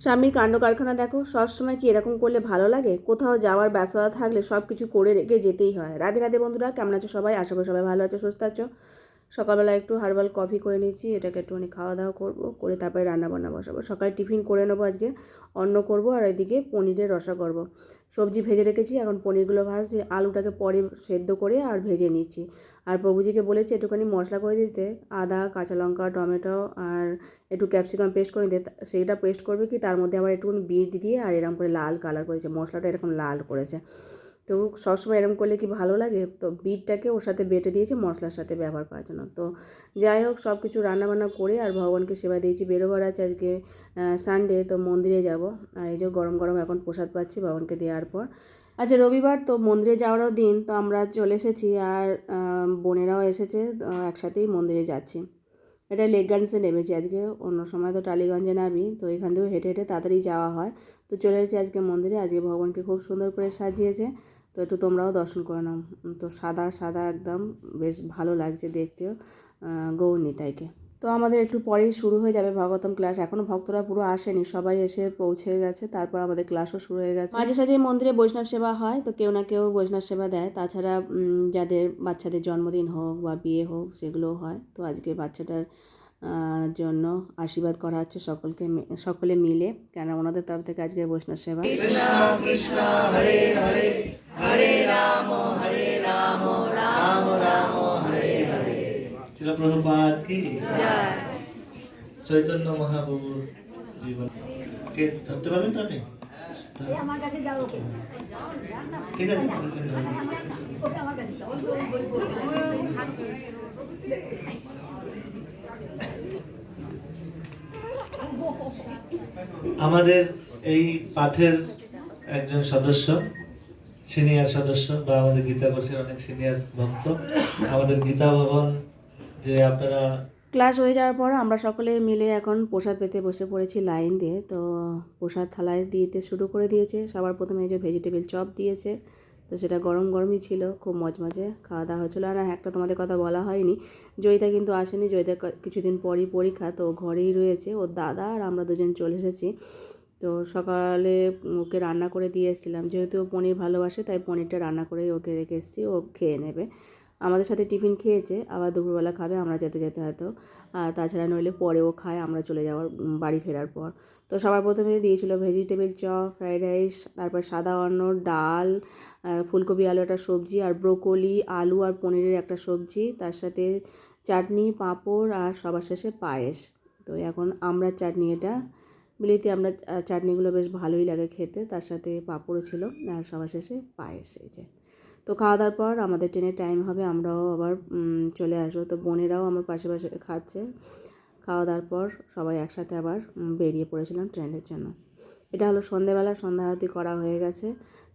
স্বামীর কাণ্ড কারখানা দেখো, সবসময় কি এরকম করলে ভালো লাগে? কোথাও যাওয়ার ব্যস্ততা থাকলে সব কিছু করে রেখে যেতেই হয়। রাধে রাধে বন্ধুরা, কেমন আছো সবাই? আশা করি সবাই ভালো আছো, সুস্থ আছো। সকালবেলা একটু হার্বাল কফি করে নিয়েছি, এটাকে একটুখানি খাওয়া দাওয়া করব, করে তারপরে রান্না বান্না বসাবো। সকালে টিফিন করে নেব আজকে, অন্ন করব আর এদিকে পনিরের রসা করব। সবজি ভেজে রেখেছি, এখন পনিরগুলো ভাজছি, আলুটাকে পরে সেদ্ধ করে আর ভেজে নিচ্ছি। আর প্রভুজিকে বলেছি একটুখানি মশলা করে দিতে, আদা, কাঁচা লঙ্কা, টমেটো আর একটু ক্যাপসিকাম পেস্ট করে দিতে সেইটা পেস্ট করবে কি, তার মধ্যে আবার একটুখানি বিট দিয়ে আর এরকম করে লাল কালার করেছে, মশলাটা এরকম লাল করেছে। তো সবসময় এরকম করলে কি ভালো লাগে? তো বিটটাকে ওর সাথে বেটে দিয়েছি, মশলার সাথে ব্যবহার করার জন্য। তো যাই হোক সব কিছু রান্নাবান্না করে আর ভগবানকে সেবা দিয়েছি। বেরোবার আছে আজকে সানডে তো মন্দিরে যাব। আর এই যে গরম গরম এখন প্রসাদ পাচ্ছি ভগবানকে দেওয়ার পর। আচ্ছা রবিবার তো মন্দিরে যাওয়ারও দিন, তো আমরা চলে এসেছি আর বোনেরাও এসেছে একসাথেই মন্দিরে যাচ্ছি। এটা লেকগার্ডেন্সে নেমেছি আজকে, অন্য সময় তো টালিগঞ্জে নামি, তো এখান থেকেও হেঁটে হেঁটে তাড়াতাড়ি যাওয়া হয়। তো চলে এসেছি আজকে মন্দিরে, আজকে ভগবানকে খুব সুন্দর করে সাজিয়েছে। তো একটু তোমরাও দর্শন করে নাও। তো সাদা সাদা একদম বেশ ভালো লাগছে দেখতেও গৌর নিতাইকে তো আমাদের একটু পরেই শুরু হয়ে যাবে ভাগবতম ক্লাস। এখনও ভক্তরা পুরো আসেনি, সবাই এসে পৌঁছে গেছে, তারপর আমাদের ক্লাসও শুরু হয়ে গেছে। মাঝে সাঝে মন্দিরে বৈষ্ণব সেবা হয়, তো কেউ না কেউ বৈষ্ণব সেবা দেয়। তাছাড়া যাদের বাচ্চাদের জন্মদিন হোক বা বিয়ে হোক, সেগুলোও হয়। তো আজকে বাচ্চাটার জন্য আশীর্বাদ করা হচ্ছে সকলকে সকলে মিলে। কেন ওনাদের তরফ থেকে আজকে বৈষ্ণব সেবা। কৃষ্ণ কৃষ্ণ হরে হরে হরে রাম হরে রাম রাম রাম হরে হরে। প্রভুপাদ কি? চৈতন্য মহাপ্রভুর জীবন। কে ধরতে পারবেন তো আপনি? ঠিক আছে আমাদের এই পাঠের একজন সদস্য, সিনিয়র সদস্য বা আমাদের গীতা কোর্সের অনেক সিনিয়র ভক্ত। আমাদের গীতা ভবন, যে আপনারা ক্লাস হয়ে যাওয়ার পর আমরা সকলে মিলে এখন প্রসাদ পেতে বসে পড়েছি লাইন দিয়ে। তো প্রসাদ থালায় দিতে শুরু করে দিয়েছে। সবার প্রথমে যে ভেজিটেবিল চপ দিয়েছে। তো সেটা গরম গরমই ছিল, খুব মজমজে খাওয়া দাওয়া হয়েছিলো। আর একটা তোমাদের কথা বলা হয়নি, জয়িতা কিন্তু আসেনি জয়িতার কিছুদিন পরই পরীক্ষা, তো ঘরেই রয়েছে। ওর দাদা আর আমরা দুজন চলে এসেছি। তো সকালে ওকে রান্না করে দিয়ে এসেছিলাম। যেহেতু ও পনির ভালোবাসে, তাই পনিরটা রান্না করেই ওকে রেখে এসেছি, ও খেয়ে নেবে। আমাদের সাথে টিফিন খেয়েছে, আবার দুপুরবেলা খাবে, আমরা যেতে যেতে হয়তো। আর তাছাড়া নইলে পরেও খায়, আমরা চলে যাওয়ার বাড়ি ফেরার পর। তো সবার প্রথমে দিয়েছিল ভেজিটেবিল চপ ফ্রাইড রাইস তারপর সাদা অন্ন, ডাল ফুলকপি, আলু একটা সবজি, আর ব্রোকলি, আলু আর পনিরের একটা সবজি, তার সাথে চাটনি, পাঁপড়, আর সবার শেষে পায়েস। তো এখন আমরা চাটনি এটা, বিলিতি আমরা চাটনিগুলো বেশ ভালোই লাগে খেতে, তার সাথে পাঁপড়ও ছিল, আর সবার শেষে পায়েস, এই যে। তো খাওয়া দাওয়ার পর আমাদের ট্রেনের টাইম হবে, আমরাও আবার চলে আসব। তো বোনেরাও আমার পাশে পাশে খাচ্ছে। খাওয়া দাওয়ার পর সবাই একসাথে আবার বেরিয়ে পড়েছিলাম ট্রেনের জন্য। এটা হলো সন্ধেবেলা সন্ধ্যা আরতি করা হয়ে গেছে।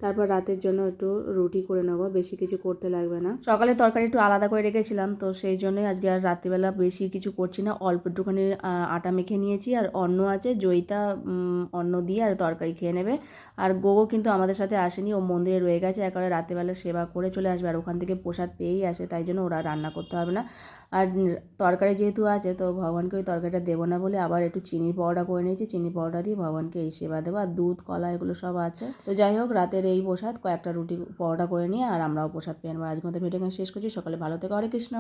তারপর রাতের জন্য একটু রুটি করে নেব, বেশি কিছু করতে লাগবে না। সকালে তরকারি একটু আলাদা করে রেখেছিলাম, তো সেই জন্যই আজকে আর রাত্রিবেলা বেশি কিছু করছি না। অল্প একটুখানি আটা মেখে নিয়েছি, আর অন্ন আছে, জয়িতা অন্ন দিয়ে আর তরকারি খেয়ে নেবে। আর গোগো কিন্তু আমাদের সাথে আসেনি, ও মন্দিরে রয়ে গেছে, একেবারে রাত্রিবেলা সেবা করে চলে আসবে, আর ওখান থেকে প্রসাদ পেয়েই আসে, তাই জন্য ওরা রান্না করতে হবে না। আর তরকারি যেহেতু আছে, তো ভগবানকে ওই তরকারিটা দেবো না বলে আবার একটু চিনির পাউডার করে নিয়েছি চিনি পাউডার দিয়ে ভগবানকে এই সেবা দেবো আর দুধ, কলা এগুলো সব আছে। তো যাই হোক, রাতের এই প্রসাদ, কয়েকটা রুটি, পরোটা করে নিয়ে আর আমরাও প্রসাদ পেয়ে নেব। আজকের মতো ভিডিও শেষ করছি। সকালে ভালো থেকে। হরে কৃষ্ণ।